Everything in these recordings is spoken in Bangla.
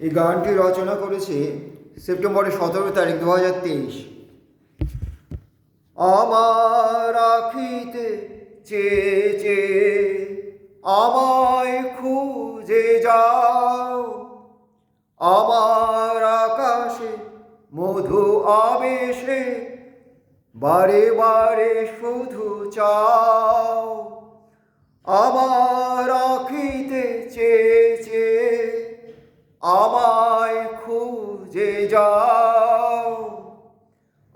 এই গানটি রচনা করেছে সেপ্টেম্বরের সতেরো তারিখ দু হাজার তেইশ। আমার চেয়ে চেয়ে আমায় খুঁজে যাও। আমার আকাশে মধু আবেশে, বারে বারে শুধু চাও। যাও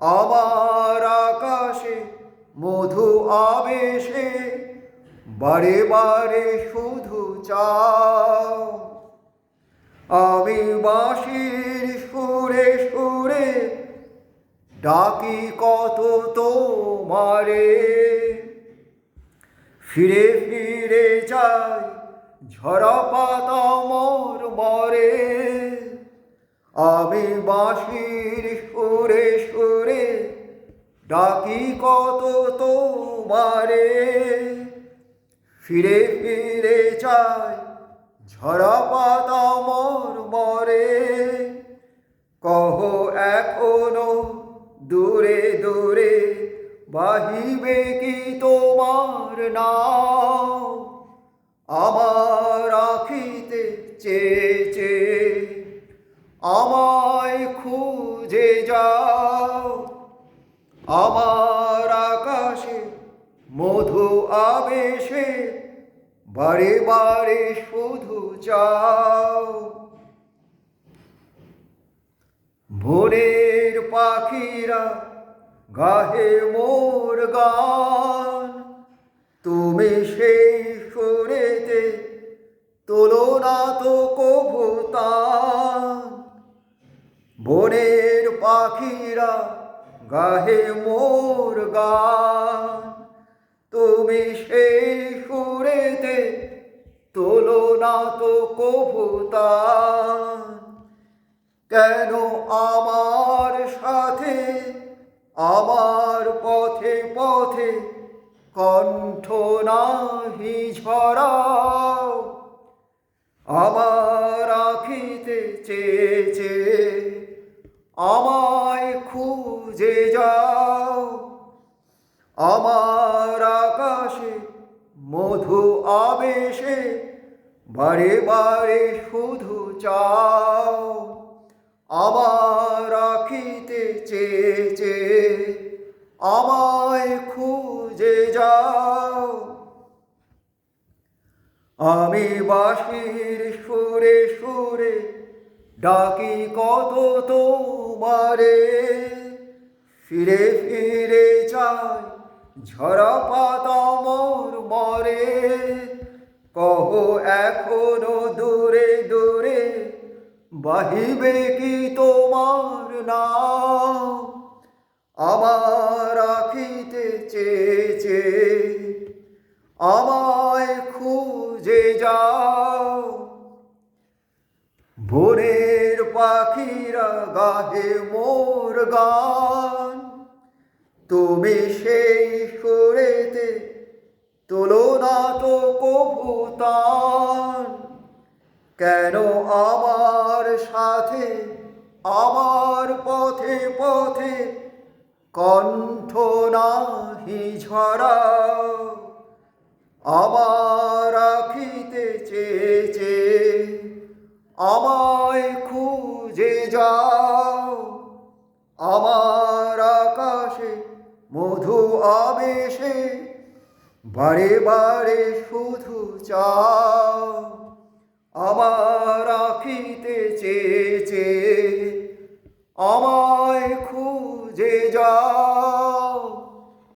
আমার আকাশে মধু আবেশে বারে বারে শুধু চাও। আমি বাঁশির সুরে সুরে ডাকি কত তোমারে। ফিরে ফিরে যাই ঝরা পাতা মরে আমি বাঁশির সুরে সুরে ডাকি কত তোমারে। ফিরে ফিরে চাই ঝরা পাতা মর মরে। কহ এখনও দূরে দূরে বাহিবে কি তোমার নাম? আমার রাখিতে চেয়ে চেয়ে আমায় খুঁজে যাও। আমার আকাশে মধু আবেশে বারে বারে শুধু চাও। ভোরের পাখিরা গাহে মোর গান। তুমি সেই সুরেতে তোলো না তো কভু বনের পাখিরা গাহে মোর গান। তুমি সেই সুরেতে তোলো না তো কভু তান। কেন আমার সাথে, আমার পথে পথে কণ্ঠ নাহি ঝরাও? আমার আমার আকাশে মধু আবেশে বারে বারে শুধু চাও। আমার আখিতে চেয়ে আমায় খুঁজে যাও। আমি বাঁশির সুরে সুরে ডাকি কত তোমারে। ফিরে ফিরে চাই ঝরা পাতা মর। মরে কহ এখনও দূরে দূরে, বাহিবে কি তোমার নাম? আমার আখিতে চেয়ে চেয়ে আমায় খুঁজে যাও। ভোরের পাখিরা গাহে মোর গান। তুমি সেই সুরেতে তোলো না তো কবুতান কেন আমার সাথে, আমার পথে পথে কণ্ঠ নাহি ঝরাও। আমার আখিতে চেয়ে চেয়ে আমায় খুঁজে যাও। আমার আকাশে মধু আবেশে বারে বারে শুধু চাও। আমার আখিতে চেয়ে